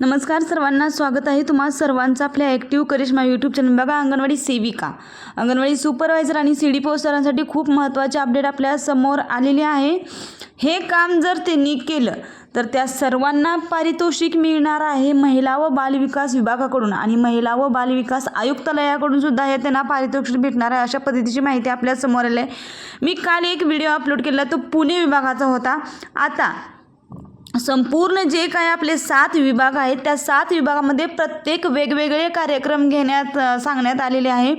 नमस्कार सर्वांना स्वागत आहे तुम्हा सर्वांचा आपल्या ॲक्टिव्ह करिश्मा यूट्यूब चॅनल बघा अंगणवाडी सेविका. अंगणवाडी सुपरवायझर आणि सी डी पोस्टरांसाठी खूप महत्त्वाचे अपडेट आपल्यासमोर आलेले आहे. हे काम जर त्यांनी केलं तर त्या सर्वांना पारितोषिक मिळणार आहे. महिला व बालविकास विभागाकडून आणि महिला व बालविकास आयुक्तालयाकडून सुद्धा हे त्यांना पारितोषिक भेटणार आहे अशा पद्धतीची माहिती आपल्यासमोर आली आहे. मी काल एक व्हिडिओ अपलोड केला तो पुणे विभागाचा होता. आता संपूर्ण जे काय आपले सात विभाग आहेत त्या सात विभागामध्ये प्रत्येक वेगवेगळे कार्यक्रम घेण्यात सांगण्यात आलेले आहे.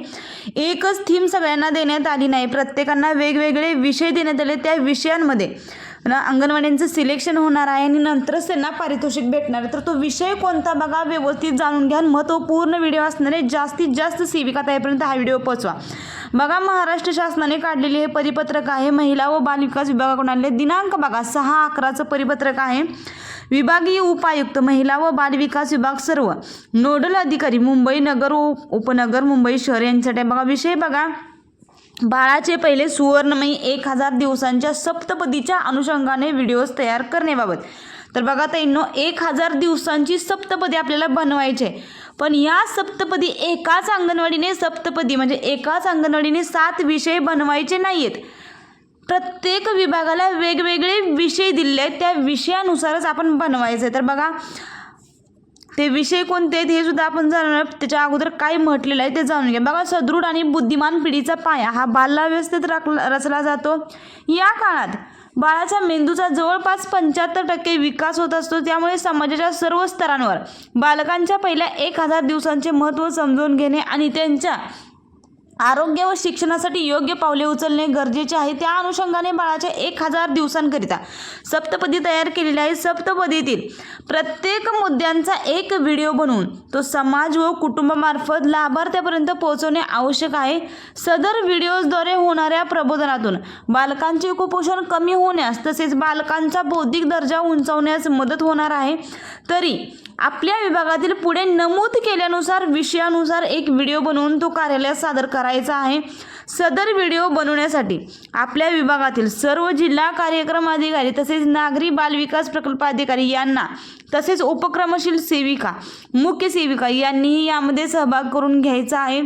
एकच थीम सगळ्यांना देण्यात आली नाही. प्रत्येकांना वेगवेगळे विषय देण्यात आले. त्या विषयांमध्ये अंगणवाडींचं अंगणवाड्यांचं सिलेक्शन होणार आहे आणि नंतरच त्यांना पारितोषिक भेटणार आहे. तर तो विषय कोणता बघा व्यवस्थित जाणून घ्या महत्त्वपूर्ण व्हिडिओ असणारे जास्तीत जास्त सेविका ताईपर्यंत हा व्हिडिओ पोचवा बघा महाराष्ट्र शासनाने काढलेले हे परिपत्रक आहे. महिला व बालविकास विभागाकडून आलेले दिनांक बघा सहा अकराचं परिपत्रक आहे. विभागीय उपायुक्त महिला व बालविकास विभाग सर्व नोडल अधिकारी मुंबई नगर व उपनगर मुंबई शहर यांच्यासाठी बघा. विषय बघा बाळाचे पहिले सुवर्णमयी एक हजार दिवसांच्या सप्तपदीच्या अनुषंगाने व्हिडिओज तयार करण्याबाबत. तर बघा ताईंनो एक हजार दिवसांची सप्तपदी आपल्याला बनवायची आहे. पण या सप्तपदी एकाच अंगणवाडीने सप्तपदी म्हणजे एकाच अंगणवाडीने सात विषय बनवायचे नाही आहेत प्रत्येक विभागाला वेगवेगळे विषय दिलेले आहेत. त्या विषयानुसारच आपण बनवायचं आहे. तर बघा ते विषय कोणते आहेत हे सुद्धा आपण जाणून त्याच्या अगोदर काय म्हटलेलं आहे ते जाणून घ्या बघा सदृढ आणि बुद्धिमान पिढीचा पाया हा बाल्यावस्थेत राखला रचला जातो. या काळात बाळाच्या मेंदूचा जवळपास पंच्याहत्तर टक्के विकास होत असतो. त्यामुळे समाजाच्या सर्व स्तरांवर बालकांच्या पहिल्या एक हजार दिवसांचे महत्त्व समजून घेणे आणि त्यांच्या आरोग्य व शिक्षणासाठी योग्य पावले उचलणे गरजेचे आहे. त्या अनुषंगाने बाळाच्या एक हजार दिवसांकरिता सप्तपदी तयार केलेली आहे. सप्तपदीतील प्रत्येक मुद्द्यांचा एक व्हिडिओ बनवून तो समाज व कुटुंबामार्फत लाभार्थ्यापर्यंत पोहोचवणे आवश्यक आहे. सदर व्हिडिओजद्वारे होणाऱ्या प्रबोधनातून बालकांचे कुपोषण कमी होण्यास तसेच बालकांचा बौद्धिक दर्जा उंचावण्यास मदत होणार आहे. तरी आपल्या विभागातील पुढे नमूद केल्यानुसार विषयानुसार एक व्हिडिओ बनवून तो कार्यालयात सादर करायचा आहे. सदर व्हिडिओ बनवण्यासाठी आपल्या विभागातील सर्व जिल्हा कार्यक्रम अधिकारी तसेच नागरी बालविकास प्रकल्प अधिकारी यांना तसेच उपक्रमशील सेविका मुख्य सेविका यांनीही यामध्ये सहभाग करून घ्यायचा आहे.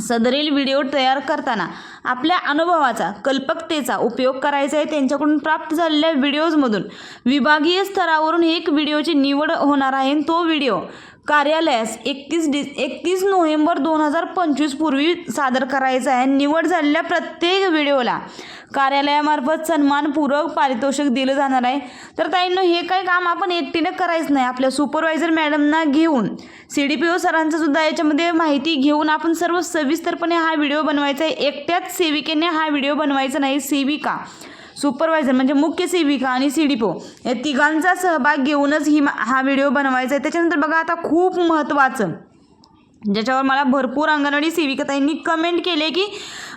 सदरील व्हिडिओ तयार करताना आपल्या अनुभवाचा कल्पकतेचा उपयोग करायचा आहे. त्यांच्याकडून प्राप्त झालेल्या व्हिडिओजमधून विभागीय स्तरावरून एक व्हिडिओची निवड होणार आहे आणि तो व्हिडिओ कार्यालयास एकतीस डि एकतीस नोव्हेंबर दोन हजार पंचवीस पूर्वी सादर करायचा आहे. निवड झालेल्या प्रत्येक व्हिडिओला कार्यालयामार्फत सन्मानपूर्वक पारितोषिक दिलं जाणार आहे. तर ताईंनो हे काही काम आपण एकटीने करायचं नाही. आपल्या सुपरवायझर मॅडमना घेऊन सी डी पी ओ सरांचं सुद्धा याच्यामध्ये माहिती घेऊन आपण सर्व सविस्तरपणे हा व्हिडिओ बनवायचा आहे. एकट्याच सेविकेने हा व्हिडिओ बनवायचा नाही. सेविका सुपरवायझर म्हणजे मुख्य सेविका आणि सी डी पो या तिघांचा सहभाग घेऊनच ही हा व्हिडिओ बनवायचा आहे. त्याच्यानंतर बघा आता खूप महत्त्वाचं ज्याच्यावर मला भरपूर अंगणवाडी सेविकाताईंनी कमेंट केले की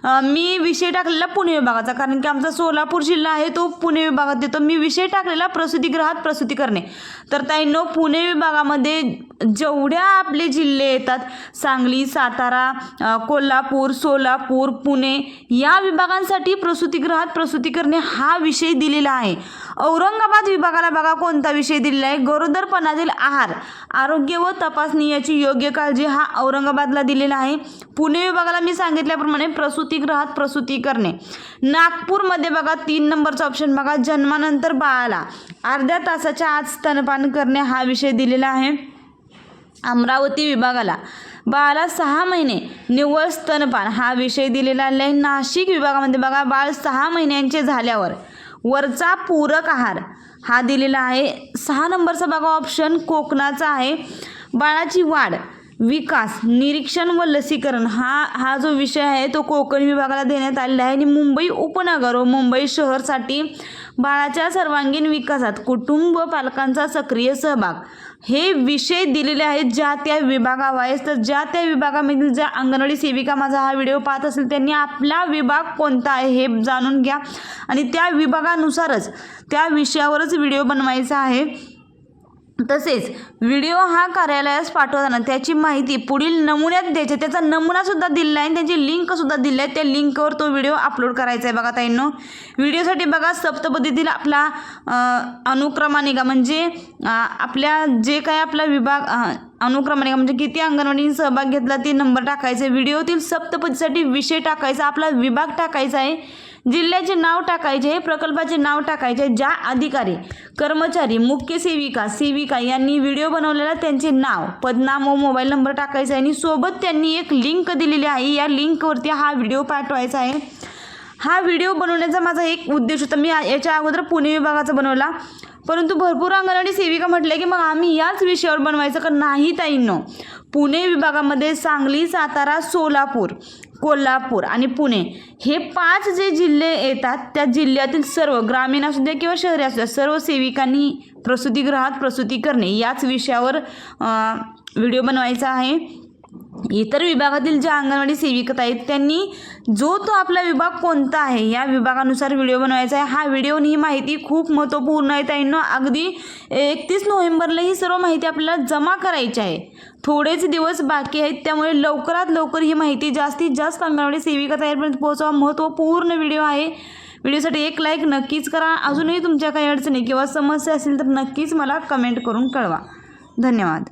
मी विषय टाकलेला पुणे विभागाचा कारण की आमचा सोलापूर जिल्हा आहे तो पुणे विभागात येतो मी विषय टाकलेला प्रसूतिगृहात प्रसूती करणे. तर ताईंनो पुणे विभागामध्ये जेवढ्या आपले जिल्हे येतात सांगली सातारा कोल्हापूर सोलापूर पुणे या विभागांसाठी प्रसूतिगृहात प्रसूती करणे हा विषय दिलेला आहे. औरंगाबाद विभागाला बघा कोणता विषय दिलेला आहे. गरोदरपणातील आहार आरोग्य व तपासणी याची योग्य काळजी हा औरंगाबादला दिलेला आहे. पुणे विभागाला मी सांगितल्याप्रमाणे प्रसूतिगृहात प्रसूती करणे. नागपूरमध्ये बघा तीन नंबरचा ऑप्शन बघा जन्मानंतर बाळाला. अर्ध्या तासाच्या आत स्तनपान करणे हा विषय दिलेला आहे. अमरावती विभागाला. बाळाला सहा महिने निव्वळ स्तनपान हा विषय दिलेला आहे. नाशिक विभागामध्ये बघा बाळ सहा महिन्यांचे झाल्यावर वरचा पूरक आहार हा दिलेला आहे. सहा नंबरचा बघा ऑप्शन कोकणाचा आहे. बाळाची वाढ. विकास निरीक्षण व लसीकरण हा हा जो विषय आहे तो कोकण विभागाला देण्यात आलेला आहे आणि मुंबई उपनगर व मुंबई शहरसाठी बाळाच्या सर्वांगीण विकासात कुटुंब व पालकांचा सक्रिय सहभाग. हे विषय दिलेले आहेत ज्या त्या विभागावाईज तर ज्या त्या विभागामधील ज्या अंगणवाडी सेविका माझा हा व्हिडिओ पाहत असेल त्यांनी आपला विभाग कोणता आहे हे जाणून घ्या. आणि त्या विभागानुसारच त्या विषयावरच व्हिडिओ बनवायचा आहे. तसेच व्हिडिओ हा कार्यालयास पाठवताना त्याची माहिती पुढील नमुन्यात द्यायची. त्याचा नमुनासुद्धा दिला आहे आणि त्याची लिंकसुद्धा दिली आहे. त्या लिंकवर तो व्हिडिओ अपलोड करायचा आहे बघा ताईंनो. व्हिडिओसाठी बघा सप्तपदीतील आपला अनुक्रमानिका म्हणजे आपल्या जे काय आपला विभाग अनुक्रमाने म्हणजे किती अंगणवाडीने सहभाग घेतला ते नंबर टाकायचे. व्हिडिओतील सप्तपदीसाठी विषय टाकायचा आपला विभाग टाकायचा आहे. जिल्ह्याचे नाव टाकायचे हे प्रकल्पाचे नाव टाकायचे ज्या अधिकारी कर्मचारी मुख्य सेविका सेविका यांनी व्हिडिओ बनवलेला त्यांचे नाव पदनाम व मोबाईल नंबर टाकायचा आहे. आणि सोबत त्यांनी एक लिंक दिलेली आहे. या लिंकवरती हा व्हिडिओ पाठवायचा आहे. हा व्हिडिओ बनवण्याचा माझा एक उद्देश होता. मी याच्या अगोदर पुणे विभागाचा बनवला. परंतु भरपूर अंगणवाडी सेविका म्हटले की मग आम्ही याच विषयावर बनवायचं का? नाही ताईंनो पुणे विभागामध्ये सांगली सातारा सोलापूर कोल्हापूर आणि पुणे हे पाच जे जिल्हे येतात त्या जिल्ह्यातील सर्व ग्रामीण असू द्या किंवा शहरी असू द्या सर्व सेविकांनी प्रसूतीगृहात प्रसूती करणे याच विषयावर व्हिडिओ बनवायचा आहे. इतर विभागातील ज्या अंगणवाडी सेविकत आहेत त्यांनी जो तो आपला विभाग कोणता आहे या विभागानुसार व्हिडिओ बनवायचा आहे. हा व्हिडिओ ही माहिती खूप महत्त्वपूर्ण आहे. ताईंनो अगदी एकतीस नोव्हेंबरला ही सर्व माहिती आपल्याला जमा करायची आहे. थोडेच दिवस बाकी आहेत त्यामुळे लवकरात लवकर ही माहिती जास्तीत जास्त अंगणवाडी सेविका तयारपर्यंत पोहोचवा. महत्त्वपूर्ण व्हिडिओ आहे. व्हिडिओसाठी एक लाईक नक्कीच करा. अजूनही तुमच्या काही अडचणी किंवा समस्या असेल तर नक्कीच मला कमेंट करून कळवा. धन्यवाद.